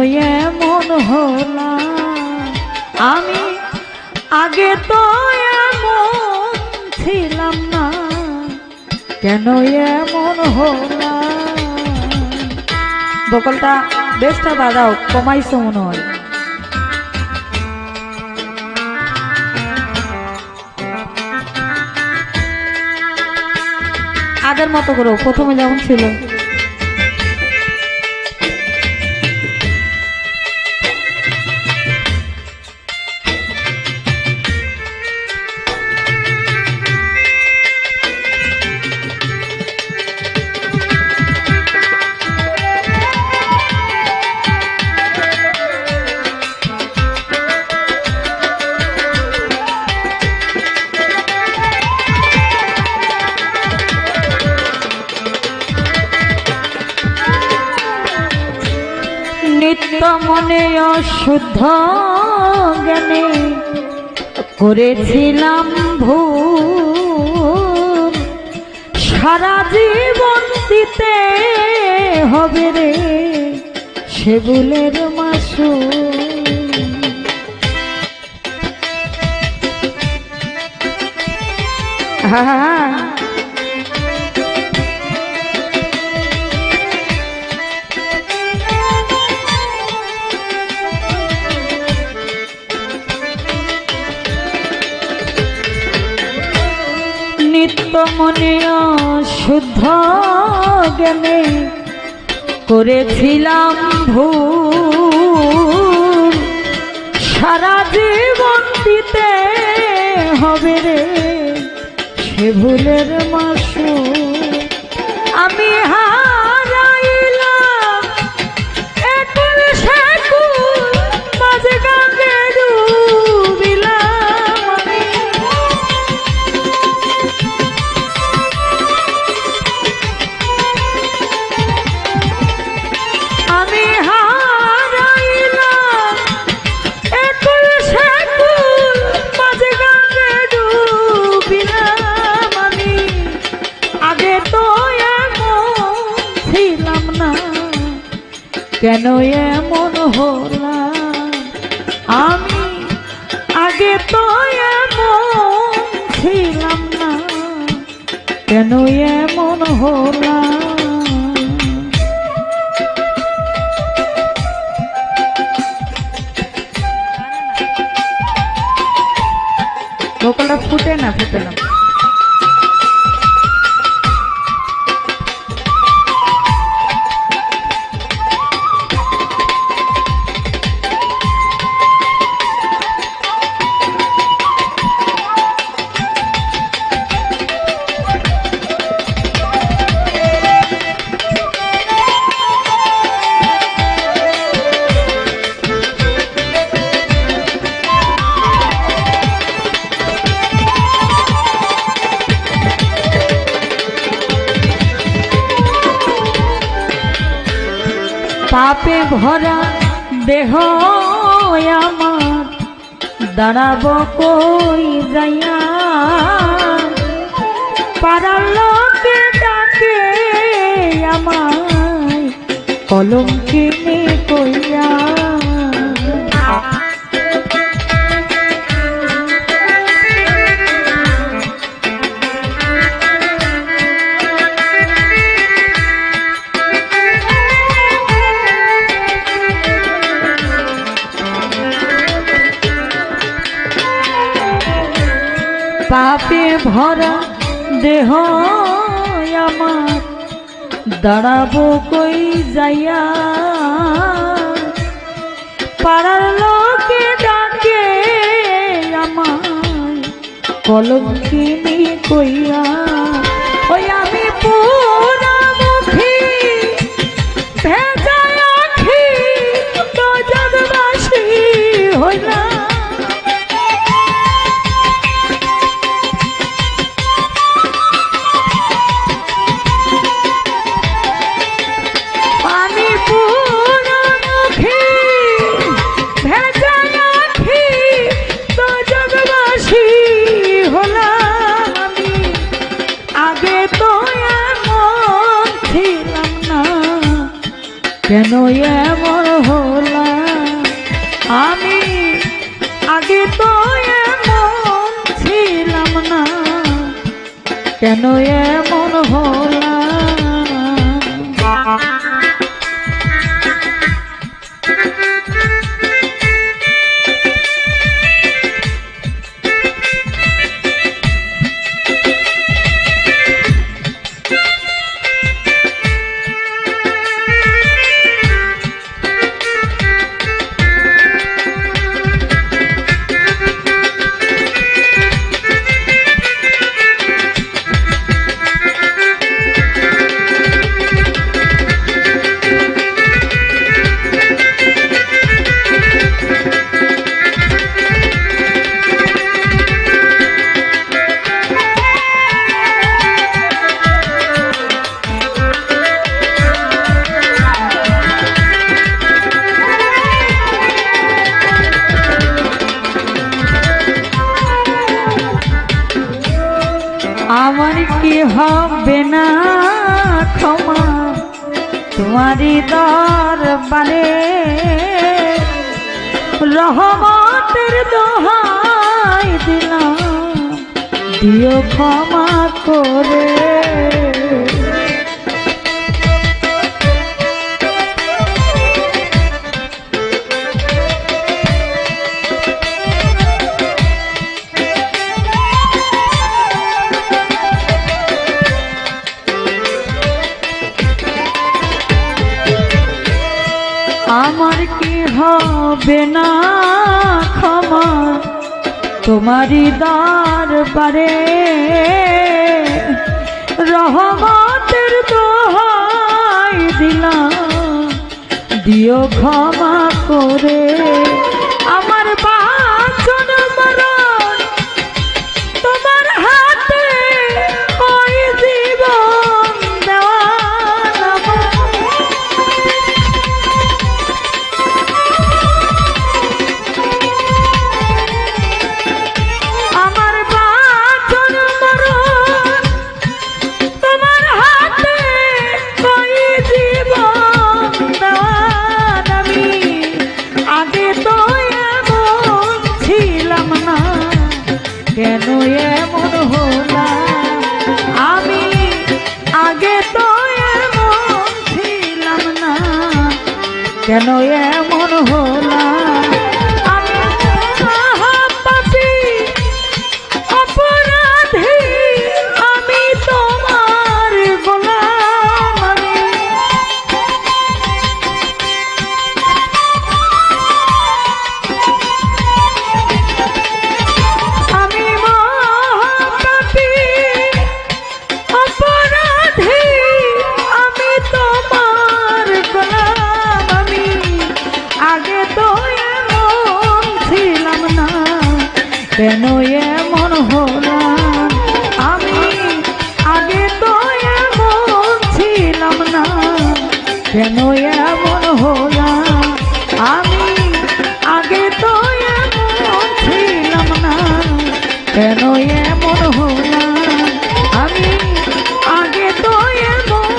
এমন হলা। আমি আগে তো এমন ছিলাম না। কেন এমন হলা? বকলটা বেশটা বাজাও, কমাইছো মনে হয়। আগের মতো করো, প্রথমে যেমন ছিল। মনে অশুদ্ধ জ্ঞানে করেছিলাম ভুল। সারা জীবন দিতে হবে রে সেগুলের মাসু হ্যাঁ মনে শুদ্ধ জ্ঞানে করেছিলাম ভুল। সারা জীবন দিতে হবে রে সে ভুলের মাসু আমি হারাইলাম আগে তো এমন ছিলাম না। কেন এমন হলাম? আমি আগে তো এমন ছিলাম না। কেন এমন হলাম? পাপে ভরা দেহ আমার। দাঁড়াব কই যাইয়া? পাড়ার লোকে ডাকে আমায় কলম কিনে কইয়া। ভরা দেহ আমার। দাঁড়াবো কই যাইয়া? পাড়ার লোকে ডাকে আমার কলকিনি কইয়া। এমন হলাম। আমি আগে তো এমন ছিলাম না। কেন এমন হল আমার কি হবে না? ক্ষমা তোমারই দরবারে। রহমতের দোহাই দিলাম দিও ক্ষমা করে। হবে না ক্ষমা তোমারই দরবারে রহমতের দোহাই দিলাম। দিও ক্ষমা করে। কেন এমন হল? আমি আগে তো ছিলাম না। হলাম কেন এমন হলাম আমি আগে তো এমন ছিলাম না। কেন এমন হলাম আমি আগে তো এমন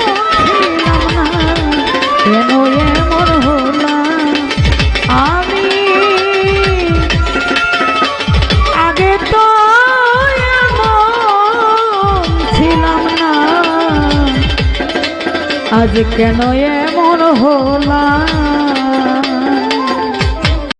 ছিলাম না। কেন এমন হলাম আমি আগে তো এমন ছিলাম না। আজ কেন এমন হলাম